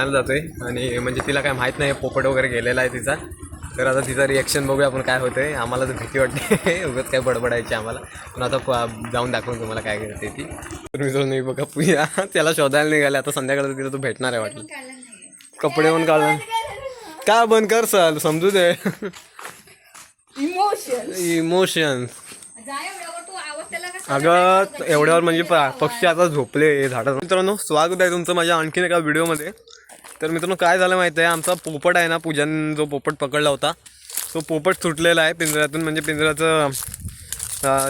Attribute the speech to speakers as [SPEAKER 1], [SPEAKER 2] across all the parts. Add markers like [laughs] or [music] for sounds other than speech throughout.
[SPEAKER 1] आणायला जातोय. आणि म्हणजे तिला काय माहीत नाही पोपट वगैरे गेलेला आहे तिचा. तर आता तिचा रिॲक्शन बघूया आपण काय होतंय. आम्हाला तर भीती वाटते. [laughs] उगाच काय बडबडायची आम्हाला. पण आता जाऊन दाखवून तुम्हाला काय करते ती. तर मी बघा पूजा [laughs] त्याला शोधायला निघाले. आता संध्याकाळी तिला तो भेटणार आहे वाटलं. कपडे पण काढला काय बंद कर सर समजू दे.
[SPEAKER 2] इमोशन
[SPEAKER 1] अगं एवढ्यावर म्हणजे पक्षी आता झोपले. झाडात मित्रांनो स्वागत आहे तुमचं माझ्या आणखीन एका व्हिडिओमध्ये तर मित्रांनो काय झालं माहिती आहे आमचा पोपट आहे ना पूजन जो पोपट पकडला होता तो पोपट सुटलेला आहे पिंजऱ्यातून. म्हणजे पिंजऱ्याचं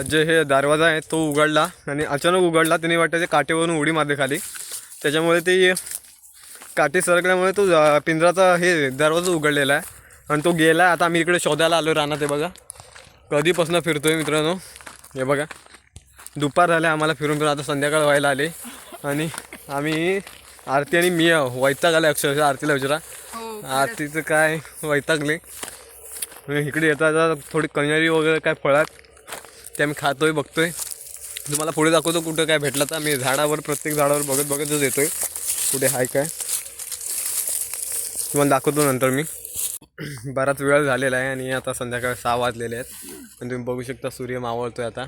[SPEAKER 1] जे हे दरवाजा आहे तो उघडला आणि अचानक उघडला. त्याने वाटतं ते काटेवरून उडी मारली खाली. त्याच्यामुळे ते काठी सरकल्यामुळे तो पिंजराचा हे दरवाजा उघडलेला आहे आणि तो गेला आता आम्ही इकडे शोधायला आलो राहणार ते बघा. कधीपासून फिरतोय मित्रांनो. हे बघा. दुपार झाले आम्हाला फिरून फिरून आता संध्याकाळ व्हायला आले. आणि आम्ही आरती आणि मी. वैताग आले अक्षरशः. आरतीला विचारा. आरतीचं काय? वैतागले. इकडे येता येता थोडी कन्यारी वगैरे काय फळात ते आम्ही खातोय बघतोय. तुम्हाला पुढे दाखवतो कुठं काय भेटलं तर. आम्ही झाडावर प्रत्येक झाडावर बघत बघतच येतोय. कुठे हाय काय? तुम्हाला दाखवतो नंतर मी. [clears throat] बराच वेळ झालेला आहे आणि आता संध्याकाळ सहा वाजलेले आहेत. आणि तुम्ही बघू शकता सूर्य मावळतोय आता.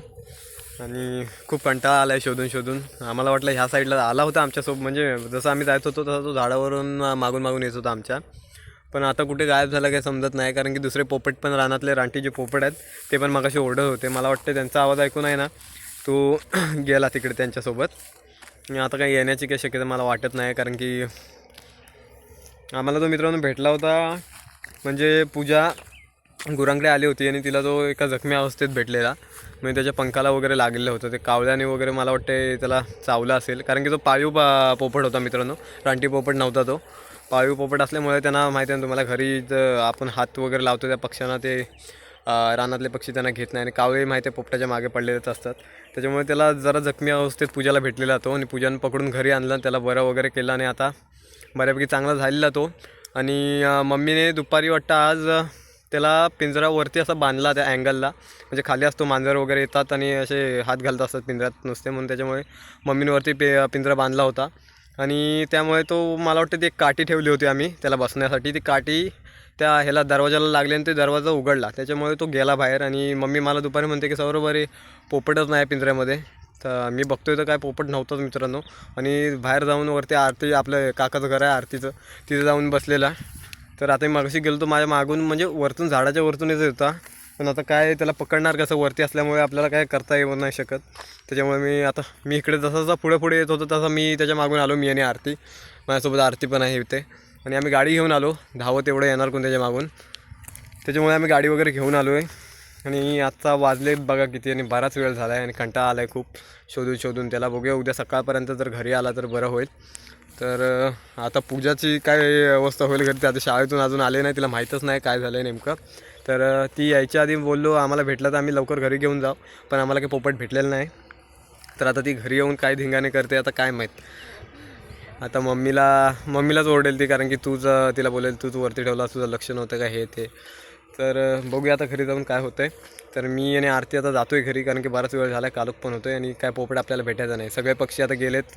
[SPEAKER 1] आणि खूप कंटाळा आला आहे शोधून शोधून. आम्हाला वाटलं ह्या साईडला आला होता आमच्यासोबत. म्हणजे जसं आम्ही जायत होतो तसा तो झाडावरून मागून मागून येत होता आमच्या. पण आता कुठे गायब झाला काही समजत नाही कारण की दुसरे पोपट पण रानातले रानटी जे पोपट आहेत. ते पण मागाशी ओरडत होते. मला वाटते त्यांचा आवाज ऐकून आहे ना तो [clears throat] गेला तिकडे त्यांच्यासोबत. आता काही येण्याची काही शक्यता मला वाटत नाही कारण की आम्हाला तो मित्रांनो भेटला होता. म्हणजे पूजा गुरांकडे आली होती आणि तिला तो एका जखमी अवस्थेत भेटलेला. म्हणजे त्याच्या पंखाला वगैरे लागलेलं होतं. ते कावल्याने वगैरे मला वाटते त्याला चावलं असेल. कारण की तो पाळीव पा पोपट होता मित्रांनो. रानटी पोपट नव्हता तो. पाळीव पोपट असल्यामुळे त्यांना माहिती आहे ना तुम्हाला घरी जर आपण हात वगैरे लावतो त्या पक्ष्यांना ते रानातले पक्षी त्यांना घेत नाही. आणि कावळे माहिती आहे पोपटाच्या मागे पडलेलेच असतात. त्याच्यामुळे त्याला जरा जखमी अवस्थेत पूजाला भेटलेला तो आणि पूजानं पकडून घरी आणला त्याला बरं वगैरे केलं आणि आता बऱ्यापैकी चांगला झालेला तो. आणि मम्मीने दुपारी वाटतं आज त्याला पिंजरावरती असा बांधला त्या अँगलला. म्हणजे खाली असतो मांजर वगैरे येतात आणि असे हात घालत असतात पिंजऱ्यात नुसते म्हणून त्याच्यामुळे मम्मींवरती पे पिंजरा बांधला होता. आणि त्यामुळे तो मला वाटतं ती एक काठी ठेवली होती आम्ही त्याला बसण्यासाठी. ती काठी त्या ह्याला दरवाजाला लागली आणि ते दरवाजा उघडला. त्याच्यामुळे तो गेला बाहेर आणि मम्मी मला दुपारी म्हणते की सौरभ अरे पोपटच नाही पिंजऱ्यामध्ये. तर मी बघतोय तर काय पोपट नव्हतंच मित्रांनो. आणि बाहेर जाऊन वरती आरती आपलं काकाचं घर आहे आरतीचं. तिथे जाऊन बसलेला. तर आता मी मागाशी गेलो तो माझ्या मागून म्हणजे वरतून झाडाच्या वरतून येत होता. पण आता काय त्याला पकडणार कसं? वरती असल्यामुळे आपल्याला काय करता येऊ नाही शकत. त्याच्यामुळे मी आता मी इकडे जसा जसा पुढे पुढे येत होतो तसा मी त्याच्या मागून आलो मी आणि आरती. माझ्यासोबत आरती पण आहे इथे. आणि आम्ही गाडी घेऊन आलो. धावत एवढं येणार कोण त्याच्या मागून? त्याच्यामुळे आम्ही गाडी वगैरे घेऊन आलो आहे आणि आत्ता वाजले बघा किती आणि बराच वेळ झाला आहे आणि कंटाळा आला आहे खूप. शोधून शोधून त्याला बघूया. उद्या सकाळपर्यंत जर घरी आला तर बरं होईल. तर आता पूजाची काय अवस्था होईल घरी? आता शाळेतून अजून आले नाही तिला माहीतच नाही काय झालं आहे नेमकं. तर ती यायच्या आधी बोललो आम्हाला भेटलं तर आम्ही लवकर घरी घेऊन जाऊ पण आम्हाला काही पोपट भेटलेलं नाही. तर आता ती घरी येऊन काय धिंगाणे करते आता काय माहीत. आता मम्मीला मम्मीलाच ओरडेल ती कारण की तूच तिला बोलेल तूच वरती ठेवला तुझं लक्ष नव्हतं का हे ते. तर बघूया आता घरी जाऊन काय होतं आहे तर मी आणि आरती आता जातोय घरी कारण की बराच वेळ झाला कालुक पण होतो आहे आणि काय पोपट आपल्याला भेटायचं नाही. सगळे पक्षी आता गेलेत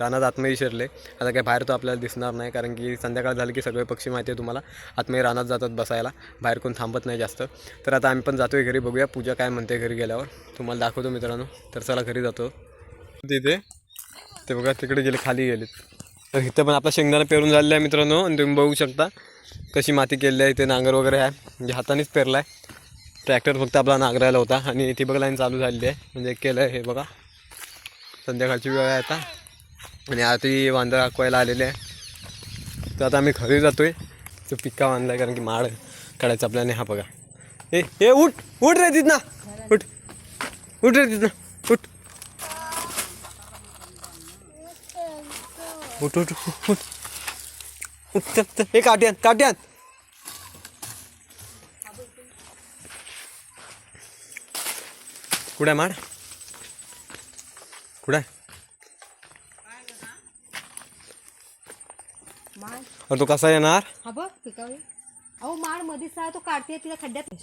[SPEAKER 1] रानात आतमध्ये शिरले आता काय बाहेर तो आपल्याला दिसणार नाही कारण की संध्याकाळ झाली की सगळे पक्षी माहिती आहे तुम्हाला. आतमध्ये रानात जातात बसायला बाहेर कोण थांबत नाही जास्त. तर आता आम्ही पण जातोय घरी बघूया पूजा काय म्हणते घरी गेल्यावर. तुम्हाला दाखवतो मित्रांनो. तर चला घरी जातो. तिथे ते बघा तिकडे गेले खाली गेलेत. तर इथं पण आपला शेंगदाणा पेरून झालेला आहे मित्रांनो आणि तुम्ही बघू शकता कशी माती केलेली आहे इथे नांगर वगैरे आहे. म्हणजे हातानेच पेरला आहे ट्रॅक्टर फक्त आपला नांगरायला होता आणि ठिबक लाईन चालू झालेली आहे. म्हणजे केलं आहे हे बघा. संध्याकाळची वेळ आहे आता. आणि आधी ती वांदर आलेले आहे. तर आता आम्ही घरी जातो आहे तो पिक्का बांधला आहे कारण की माड काढायचा आपल्याने हा बघा. ए हे उठ उठ रे तिथनं. उठ. उठ रे तिथनं. उठ. उठ उठ उठ उठ. उठ हे काट्यान काट्यान कुठे माड? कुठे तो कसा येणार?
[SPEAKER 2] हा बघ पिकावी. अहो माळ मध्येच आहे तो काढते तिला खड्ड्यात.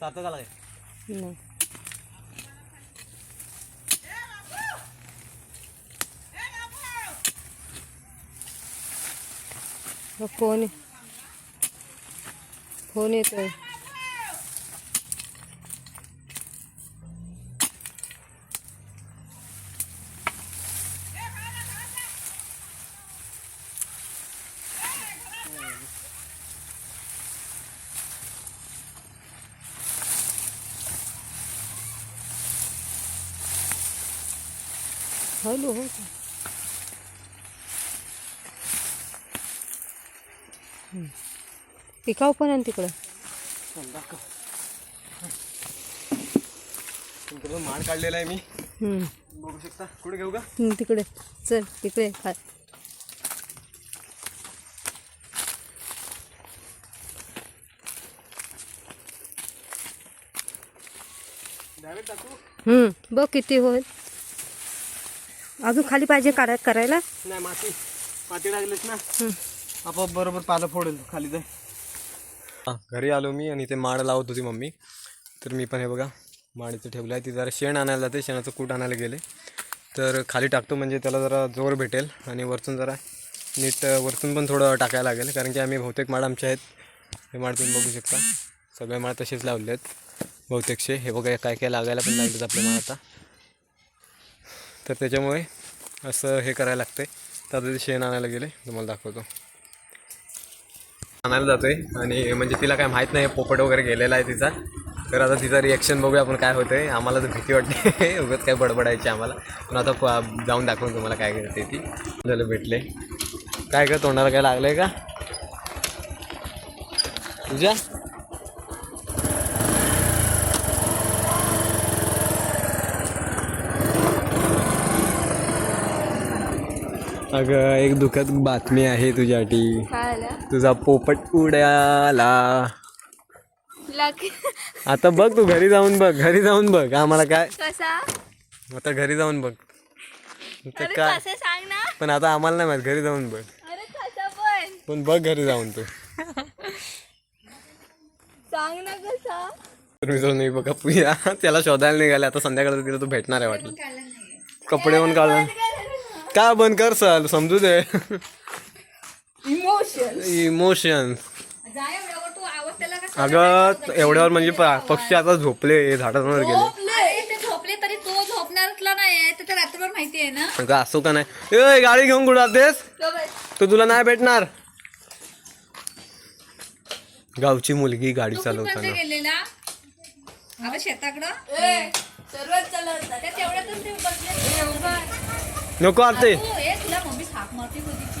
[SPEAKER 1] सातच आला
[SPEAKER 2] नाही. हो, फोन फोन येतोय हॅलो हो पिकाऊ पण ना तिकडं.
[SPEAKER 1] माण काढलेला आहे मी. बघू शकता. कुठे घेऊ का?
[SPEAKER 2] तिकडे. चल तिकडे खा बघ किती होईल. अजून खाली पाहिजे करायला?
[SPEAKER 1] नाही माती. माती टाकलीस ना. आपोआप बरोबर पालं फोडेल खाली जाय. घरी आलो मी आणि ते माड लावत होती मम्मी. तर मी पण हे बघा माड इथे ठेवलं आहे. ती जरा शेण आणायला जाते शेणाचं कूट आणायला गेले. तर खाली टाकतो म्हणजे त्याला जरा जोर भेटेल आणि वरतून जरा नीट वरतून पण थोडं टाकायला लागेल. कारण की आम्ही बहुतेक माड आमचे आहेत. हे माड तुम्ही बघू शकता. सगळे माड तसेच लावले आहेत. बहुतेकशे हे बघा काय काय लागायला पण लागलेत आपले माड आता. तर त्याच्यामुळे असं हे करायला लागतंय. तर आता ते शेण आणायला गेले. तुम्हाला दाखवतो. आणायला जातोय. आणि म्हणजे तिला काय माहीत नाही पोपट वगैरे गेलेला आहे तिचा. तर आता तिचा रिॲक्शन बघूया आपण काय होतंय. आम्हाला तर भीती वाटते. [laughs] उगाच काय बडबडायची आम्हाला. पण आता जाऊन दाखवून तुम्हाला काय करते ती. झालं भेटले. काय का तोंडाला काय लागलंय का? तुझ्या अगं एक दुःखद बातमी आहे तुझ्यासाठी.
[SPEAKER 2] काय आलं
[SPEAKER 1] तुझा पोपट उडाला
[SPEAKER 2] लाग
[SPEAKER 1] आता बघ तू घरी जाऊन बघ घरी जाऊन बघ. आम्हाला काय?
[SPEAKER 2] कसा?
[SPEAKER 1] आता घरी जाऊन बघ. काय? पण आता आम्हाला नाही माहीत घरी जाऊन बघ.
[SPEAKER 2] अरे कसा पण?
[SPEAKER 1] बघ घरी जाऊन तू.
[SPEAKER 2] सांग ना कसा?
[SPEAKER 1] नाही बघा पूजा. त्याला शोधायला निघाले. आता संध्याकाळी तिला तू भेटणार आहे वाटलं. कपडे पण काढून का बंद कर सर? समजू दे.
[SPEAKER 2] इमोशन
[SPEAKER 1] अगं एवढ्यावर म्हणजे प- पक्षी आता झोपले झाडांवर गेले.
[SPEAKER 2] झोपले. तरी तो झोपणारला नाही ते तर रात्रभर माहिती आहे ना.
[SPEAKER 1] अगं असो का नाही? ए गाडी घेऊन कुठं जातेस? तो तुला नाही भेटणार. गावची मुलगी गाडी चालवताना.
[SPEAKER 2] गेलेला? शेताकडं? सर्वात ते बसले
[SPEAKER 1] नको आरते.
[SPEAKER 2] तुला मम्मी हाक मारते कधीची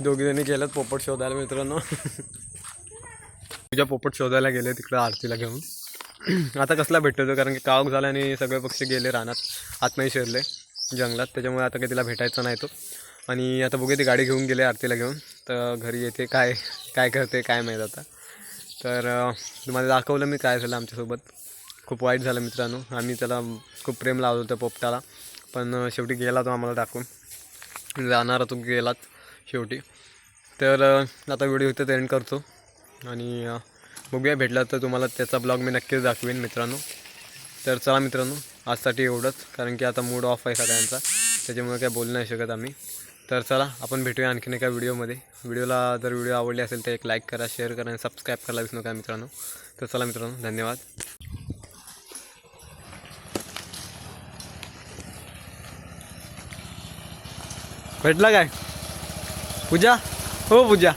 [SPEAKER 1] दोघीजणी गेल्यात पोपट शोधायला मित्रांनो. तुझ्या पोपट शोधायला गेले तिकडं आरतीला घेऊन. आता कसला भेटतो तो? कारण की कावक झाला आणि सगळे पक्षी गेले रानात. नाही शिरले जंगलात. त्याच्यामुळे आता काही तिला भेटायचं नाही तो. आणि आता बघूया ती गाडी घेऊन गेले आरतीला घेऊन. तर घरी येते. काय काय करते काय माहीत आता. तर तुम्हाला दाखवलं मी काय झालं आमच्यासोबत. खूप वाईट झालं मित्रांनो. आम्ही त्याला खूप प्रेम लावलं होतं पोपटाला. पण शेवटी गेला तो आम्हाला टाकून जाणारा तो गेलाच. शेवटी. तर आता व्हिडिओ इथं एंड करतो. आणि बघूया भेटला तर तुम्हाला त्याचा ब्लॉग मी नक्कीच दाखवेन मित्रांनो. तर चला मित्रांनो आजसाठी एवढंच. कारण की आता मूड ऑफ आहे सगळ्यांचा. त्याच्यामुळे काय बोलू नाही शकत आम्ही. तर चला आपण भेटूया आणखीन एका व्हिडिओमध्ये. व्हिडिओला जर व्हिडिओ आवडली असेल तर एक लाईक करा शेअर करा आणि सबस्क्राईब करायला विसरू नका मित्रांनो. तर चला मित्रांनो धन्यवाद. भेटला काय? पूजा हो पूजा